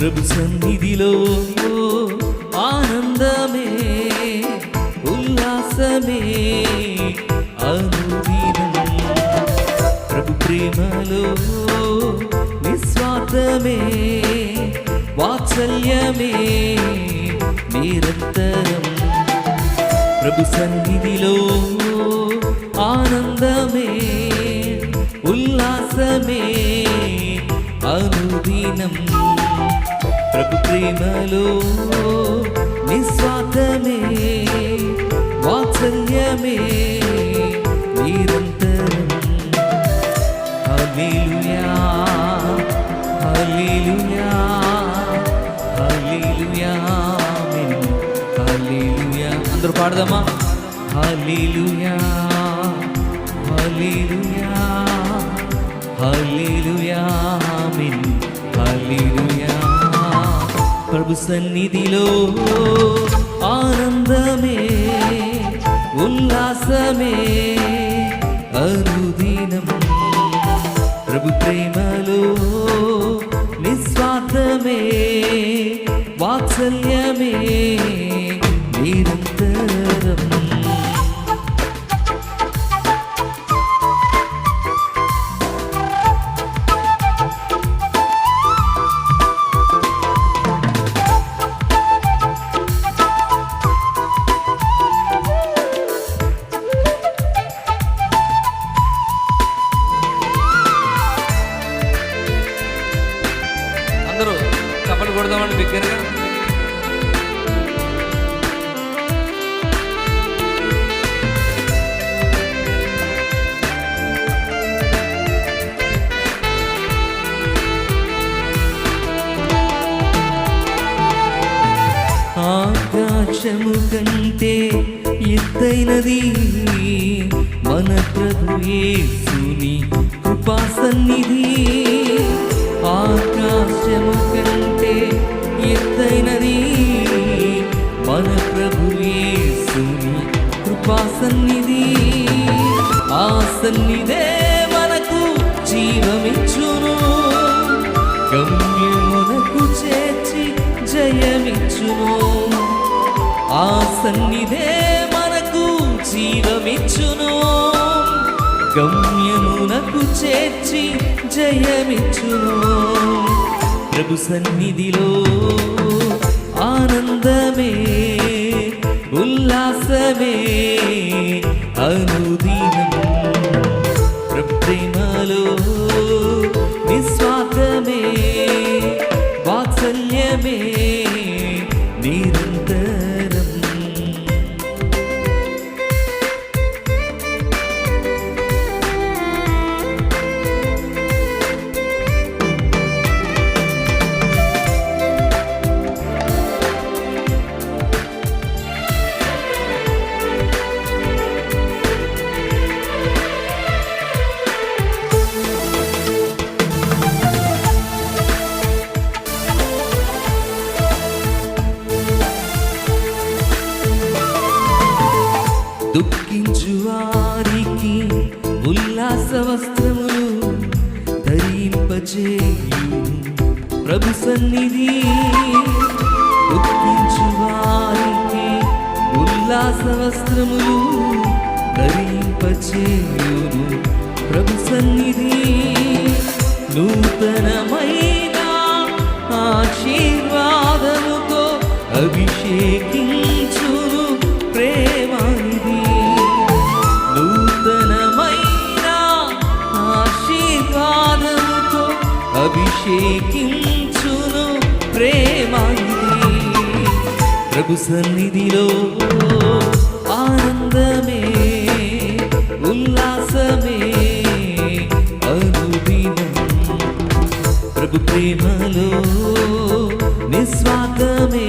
ప్రభు సన్నిధిలో ఆనందమే ఉల్లాసమే అనుదినం. ప్రభు ప్రేమలో నిస్వార్థమే వాత్సల్యమే నిరంతరం. ప్రభు సన్నిధిలో ఆనందమే ఉల్లాసమే అనుదినం. ప్రభు ప్రేమలో నిస్వార్థమే వాత్సల్యమే నిరంతరం హల్లెలూయా హల్లెలూయా హల్లెలూయా ఆమేన్ హల్లెలూయా అందరూ పాడదామా హల్లెలూయా హల్లెలూయా హల్లెలూయా ఆమేన్ హల్లెలూయా ప్రభు సన్నిధిలో ఆనందమే ఉల్లాసమే అనుదినం ప్రభు ప్రేమలో నిస్వార్థమే వాత్సల్యమే చప్పలు ఆకాశము కంటే ఎత్తైనది మన ప్రభు యేసుని కృపా సన్నిధి ప్రభుయేసుని కృపా సన్నిధి. ఆ సన్నిధే మనకు జీవమిచ్చును. గమ్యమునకు చేర్చి జయమిచ్చును. ఆ సన్నిధే మనకు జీవమిచ్చును. గమ్యమునకు చేర్చి జయమిచ్చును. ప్రభు సన్నిధిలో ఆనందమే. ఉల్లాసమే దుఃఖించు వారికి ఉల్లాస వస్త్రములు ధరింపచేయు ప్రభు సన్నిధి దుఃఖించు వారికి ఉల్లాస వస్త్రములు ధరింపచేయును ప్రభు సన్నిధి నూతనమైన ఆశీర్వాదముతో అభిషేకించును అభిషేకించును ప్రేమ ప్రభు సన్నిధిలో ఆనందమే ఉల్లాసమే అనుదినం. ప్రభు ప్రేమలో నిస్వార్థమే